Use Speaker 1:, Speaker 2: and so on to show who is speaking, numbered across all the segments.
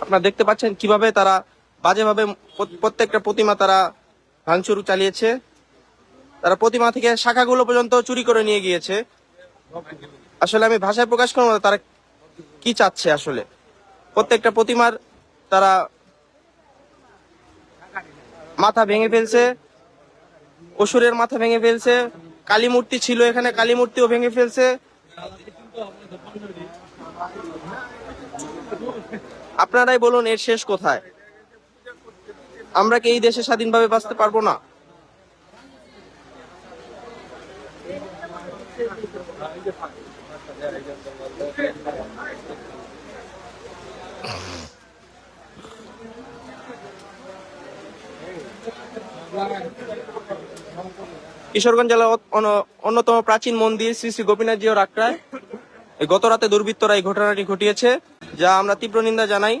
Speaker 1: আপনারা দেখতে পাচ্ছেন কীভাবে তারা বাজেভাবে প্রত- প্রত্যেকটা প্রতিমা তারা ভাঙচুর চালিয়েছে। তারা প্রতিমা থেকে শাখাগুলো পর্যন্ত চুরি করে নিয়ে গিয়েছে। আসলে আমি ভাষায় প্রকাশ করব তারা কি চাচ্ছে আসলে? প্রত্যেকটা প্রতিমার তারা মাথা ভেঙে ফেলছে, অসুরের মাথা ভেঙে ফেলছে, কালী মূর্তি ছিল এখানে, কালী মূর্তিও ভেঙে ফেলছে। আপনারাই বলুন এর শেষ কোথায়? আমরা কি এই দেশে স্বাধীনভাবে বাঁচতে পারব না? কিশোরগঞ্জ জেলার অন্য- অন্যতম প্রাচীন মন্দির শ্রী শ্রী গোপীনাথ জিও রাকড়ায় গত রাতে দুর্বৃত্তরা এই ঘটনাটি ঘটিয়েছে। যা আমরা তীব্র নিন্দা জানাই।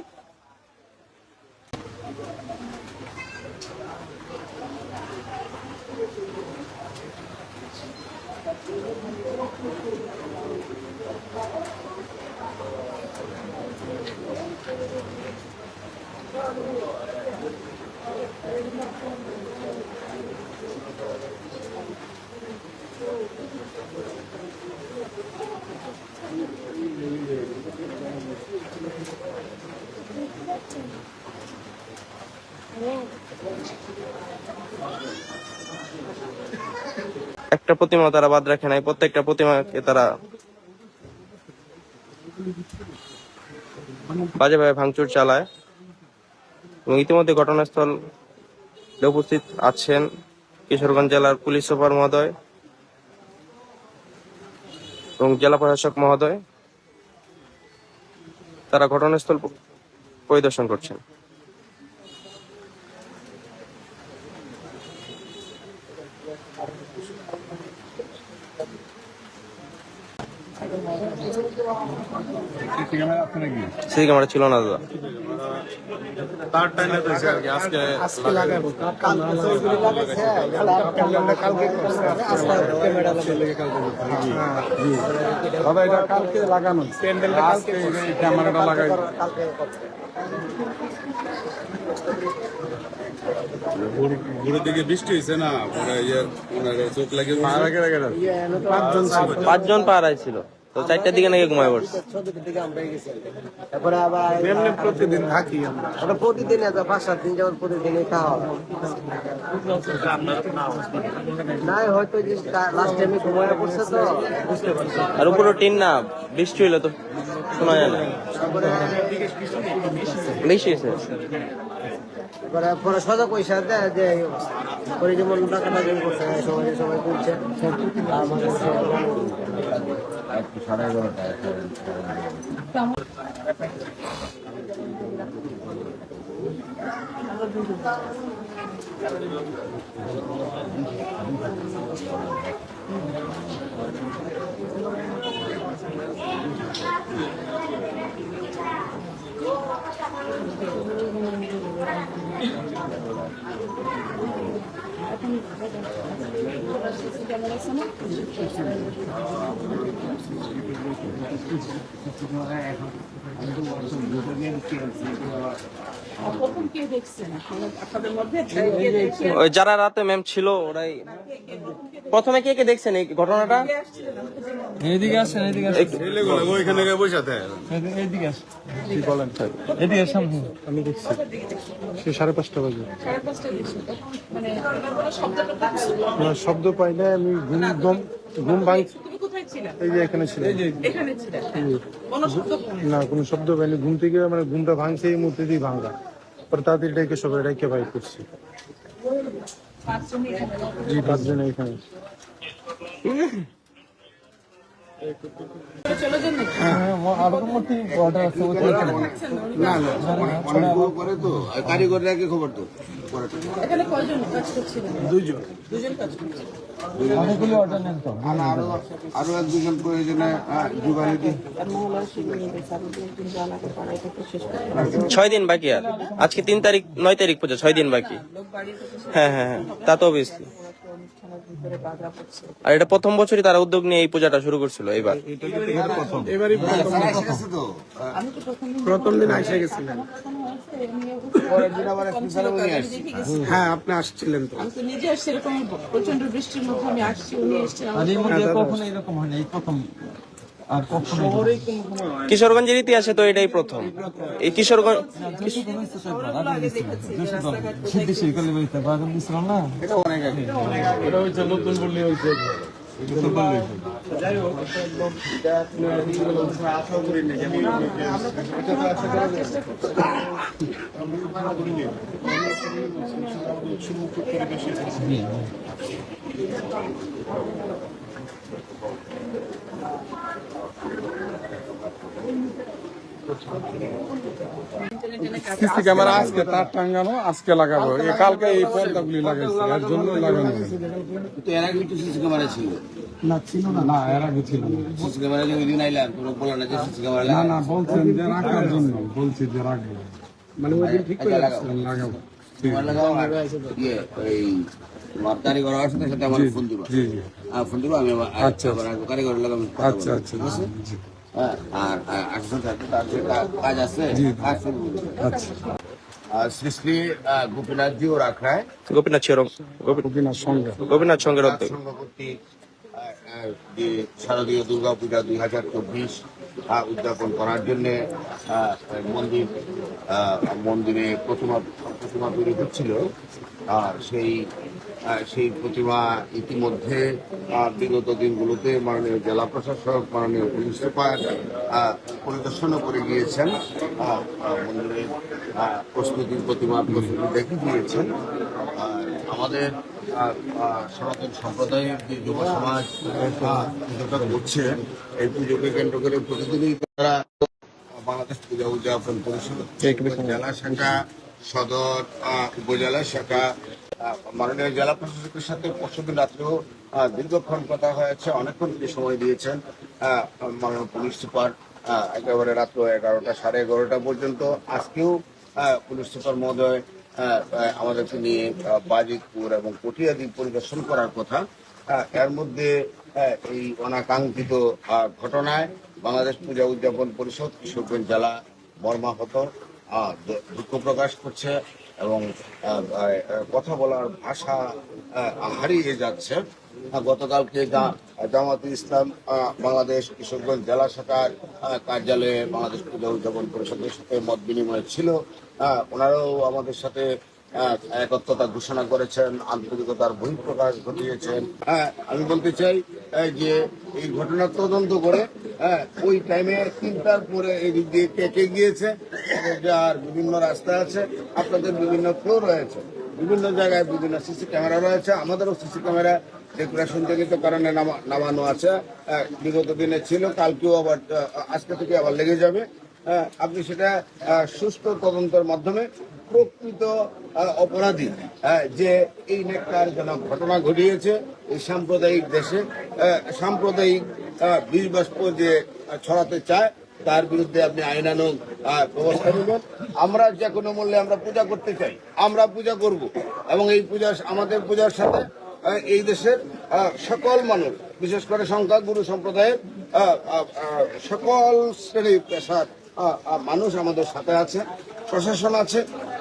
Speaker 1: একটা প্রতিমা তারা বাদ রাখে নাই, প্রত্যেকটা প্রতিমাকে তারা বাজেভাবে ভাঙচুর চালায়। এবং ইতিমধ্যে ঘটনাস্থল উপস্থিত আছেন কিশোরগঞ্জ জেলার পুলিশ সুপার মহোদয় এবং জেলা প্রশাসক মহোদয়। তারা ঘটনাস্থল পরিদর্শন করছেন।
Speaker 2: সিসি ক্যামেরা
Speaker 1: ছিল না দাদা।
Speaker 2: দাদা এটা কালকে লাগানো প্যান্ডেলটা কালকে এই ক্যামেরাটা লাগাই।
Speaker 3: ভোরের দিকে বৃষ্টি হয়েছে না? পরে ইয়ে ওনার চোখ লাগে
Speaker 4: পাঁচজন ছিল।
Speaker 1: পাঁচজন পাহারায় ছিল। তো চারটার দিকে নাকি ঘুমায় পড়ছে?
Speaker 4: দিকে আমরা গেছি তারপরে আবার
Speaker 2: প্রতিদিন থাকি আমরা।
Speaker 4: প্রতিদিন এত পাঁচ সাত দিন প্রতিদিনই খাওয়া নাই হয়তো লাস্ট টাইমে ঘুমায় পড়ছে তো। বুঝতে পারছি
Speaker 1: আর উপরে টিন না বৃষ্টি হইল তো শোনা যায় না। বেশি হয়েছে?
Speaker 4: এবারে পরে সজা পয়সা দেয় যে এই অবস্থা। পরে যেমন টাকা টাকা করছে সবাই সবাই করছে
Speaker 5: প্রথম কে দেখছেন আপনারা- আপনাদের মধ্যে কে দেখছেন?
Speaker 1: ওই যারা রাতে ম্যাম ছিল ওরাই প্রথমে কে কে দেখছেন এই ঘটনাটা?
Speaker 6: এদিকে আসেন এদিকে আসেন।
Speaker 1: একটু-
Speaker 3: ছেলেগুলো ওইখানে বসে
Speaker 6: এদিকে আসেন। বলেন এদিকে সামনে
Speaker 2: আমি দেখছি। সে সাড়ে পাঁচটা বাজে।
Speaker 5: মানে
Speaker 2: শব্দ পাই না আমি ঘুম ঘুম ভাঙ
Speaker 5: তুমি কোথায় ছিলে
Speaker 2: এই যে এখানে ছিল
Speaker 5: এখানে ছিলে কোনো শব্দ পাওনি?
Speaker 2: না কোনো শব্দ পাইনি ঘুম থেকে মানে ঘুমটা ভাঙছে এই মুহূর্তে দিয়ে ভাঙা। পরে তাড়াতাড়ি ডেকে সবাই ডেকে বাই করছি। জি পাঁচজন এখানে।
Speaker 3: খবর তো এক দুজন
Speaker 1: ছয় দিন বাকি আর। আজকে তিন তারিখ, নয় তারিখ পর্যন্ত, ছয় দিন বাকি। হ্যাঁ হ্যাঁ হ্যাঁ। তা তো অবভিয়াসলি
Speaker 5: অনুষ্ঠানের করে বাধা পড়ছে
Speaker 1: আর এটা প্রথম বছরই তারা উদ্যোগ নিয়ে এই পূজাটা শুরু করছিল এবার
Speaker 3: তো।
Speaker 5: প্রথম দিন
Speaker 2: আসে গেছিলেন। হ্যাঁ আপনি আসছিলেন তো।
Speaker 5: নিজে আসছি এরকম প্রচণ্ড বৃষ্টির মধ্যে আমি আসছি উনি এসছেন আমার
Speaker 6: এই মধ্যে কখনো এরকম হয়নি প্রথম আর কখনো
Speaker 1: কিশোরগঞ্জের ইতিহাসে তো এটাই প্রথম। এই কিশোরগঞ্জ
Speaker 3: এটা অনেক আগে
Speaker 2: এটা হচ্ছে নতুন বললি হয়েছে সিসি ক্যামেরা আজকে তার টাঙ্গানো আজকে লাগাবো। এ কালকে এই পর্দাগুলি লাগাইছে এর জন্য লাগানো
Speaker 3: কিন্তু এর আগে সিসি ক্যামেরা ছিল।
Speaker 2: না ছিল না। না এর আগে ছিল না।
Speaker 3: সিসি ক্যামেরা যে ওই দিন আইলাম কোনো বলো না যে সিসি ক্যামেরা
Speaker 2: না না বলছেন যে রাখার জন্য বলছি যে রাখব। মানে ওই দিন ঠিক করে রাখছিলেন, লাগাবো। আছে।
Speaker 3: আর ইয়ে এই তোমার কারিগর সাথে সাথে আমার ফোন দিবা
Speaker 2: জি জি।
Speaker 3: আর ফোন দিবা আমি
Speaker 2: আচ্ছা,
Speaker 3: আবার আসব কারিগর
Speaker 2: আচ্ছা আচ্ছা। জি।
Speaker 3: হ্যাঁ আর কা- কাজ আছে।
Speaker 2: আচ্ছা।
Speaker 3: আর শ্রী শ্রী আহ, গোপীনাথজিও রাখায়।
Speaker 1: গোপীনাথ
Speaker 2: গোপীনাথ সঙ্গে।
Speaker 1: গোপীনাথ উদ্যোগ
Speaker 3: সংঘ কর্তৃক শারদীয় দুর্গা পূজা দুই হাজার চব্বিশ উদযাপন করার জন্য মন্দির মন্দিরে প্রতিমা প্রতিমা তৈরি হচ্ছিল। আর সেই সেই প্রতিমা ইতিমধ্যে বিগত দিনগুলোতে মাননীয় জেলা প্রশাসক, মাননীয় পুলিশ সুপার পরিদর্শনও করে গিয়েছেন। মন্দিরের প্রস্তুতির প্রতিমা প্রস্তুতি দেখে গিয়েছেন। আমাদের সনাতন সম্প্রদায়ের যে যুব সমাজ পুজোটা করছে। এই পুজোকে কেন্দ্র করে প্রতিদিনই তারা বাংলাদেশ পূজা উদযাপন পরিষদ জেলা শাখা সদর উপজেলা শাখা মাননীয় জেলা প্রশাসকের সাথে পরশুদিন রাত্রেও দীর্ঘক্ষণ কথা হয়েছে। অনেকক্ষণ তিনি সময় দিয়েছেন। মাননীয় পুলিশ সুপার একেবারে রাত্র এগারোটা সাড়ে এগারোটা পর্যন্ত। আজকেও পুলিশ সুপার মহোদয় আমাদেরকে নিয়ে বাজিতপুর এবং কটিয়াদি পরিদর্শন করার কথা। এর মধ্যে এই অনাকাঙ্ক্ষিত ঘটনায় বাংলাদেশ পূজা উদযাপন পরিষদ কিশোরগঞ্জ জেলা মর্মাহত দুঃখ প্রকাশ করছে এবং কথা বলার ভাষা হারিয়ে যাচ্ছে। গতকালকে জা- জামাত ইসলাম বাংলাদেশ কিশোরগঞ্জ জেলা শাখার কার্যালয়ে বাংলাদেশ পূজা উদযাপন পরিষদের সাথে মত বিনিময় ছিল। হ্যাঁ ওনারাও আমাদের সাথে একত্রতা ঘোষণা করেছেন আন্তরিকতার বহিঃপ্রকাশ ঘটিয়েছেন হ্যাঁ আমি বলতে চাই যে এই ঘটনার তদন্ত করে হ্যাঁ ওই টাইমে তিনটার পরে এদিক দিয়ে কেটে গিয়েছে যার বিভিন্ন রাস্তা আছে আপনাদের বিভিন্ন ফ্লো রয়েছে বিভিন্ন জায়গায় বিভিন্ন সিসি ক্যামেরা রয়েছে আমাদেরও সিসি ক্যামেরা ডেকোরেশন জনিত কারণে নামা- নামানো আছে আহ, বিগত দিনে ছিল কালকেও আবার আজকে থেকে আবার লেগে যাবে আহ, আপনি সেটা সুষ্ঠু তদন্তের মাধ্যমে প্রকৃত অপরাধী যে এই নেককারজনক ঘটনা ঘটিয়েছে এই সাম্প্রদায়িক দেশে সাম্প্রদায়িক বিষ বাষ্প যে ছড়াতে চায়, তার বিরুদ্ধে আপনি আইনানুগ ব্যবস্থা নেবেন। আমরা যে কোনো মূল্যে আমরা পূজা করতে চাই, আমরা পূজা করব। এবং এই পূজা আমাদের পূজার সাথে এই দেশের সকল মানুষ, বিশেষ করে সংখ্যাগুরু সম্প্রদায়ের সকল শ্রেণি পেশার মানুষ আমাদের সাথে আছে প্রশাসন আছে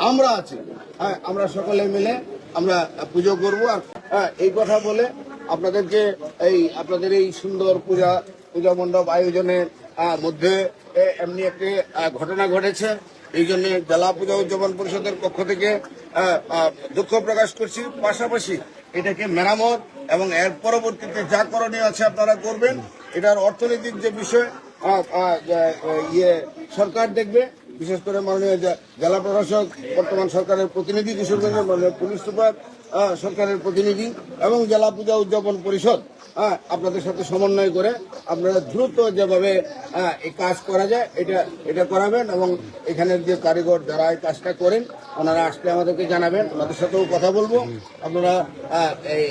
Speaker 3: আমরা আছি। হ্যাঁ আমরা সকলে মিলে আমরা পুজো করব। আর হ্যাঁ, এই কথা বলে আপনাদেরকে এই আপনাদের এই সুন্দর পূজা পূজা মণ্ডপ আয়োজনের মধ্যে এমনি একটি ঘটনা ঘটেছে। এই জন্য জেলা পূজা উদযাপন পরিষদের পক্ষ থেকে দুঃখ প্রকাশ করছি। পাশাপাশি এটাকে মেরামত এবং এর পরবর্তীতে যা করণীয় আছে আপনারা করবেন এটার অর্থনৈতিক যে বিষয় ইয়ে সরকার দেখবে, বিশেষ করে মাননীয় জেলা প্রশাসক, বর্তমান সরকারের প্রতিনিধি কিশোরগঞ্জের মাননীয় পুলিশ সুপার সরকারের প্রতিনিধি এবং জেলা পূজা উদযাপন পরিষদ আপনাদের সাথে সমন্বয় করে আপনারা দ্রুত যেভাবে এই কাজ করা যায়, এটা এটা করাবেন এবং এখানের যে কারিগর যারা এই কাজটা করেন, ওনারা আসলে আমাদেরকে জানাবেন, ওনাদের সাথেও কথা বলব। আপনারা এই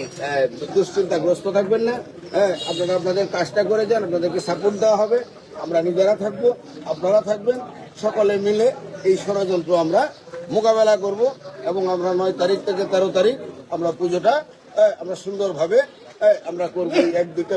Speaker 3: দুশ্চিন্তাগ্রস্ত থাকবেন না। হ্যাঁ আপনারা আপনাদের কাজটা করে যান আপনাদেরকে সাপোর্ট দেওয়া হবে। আমরা নিজেরা থাকব আপনারা থাকবেন। সকলে মিলে এই ষড়যন্ত্র আমরা মোকাবেলা করব এবং আমরা নয় তারিখ থেকে তেরো তারিখ আমরা পুজোটা আহ, আমরা সুন্দরভাবে আমরা করব। এক দুটা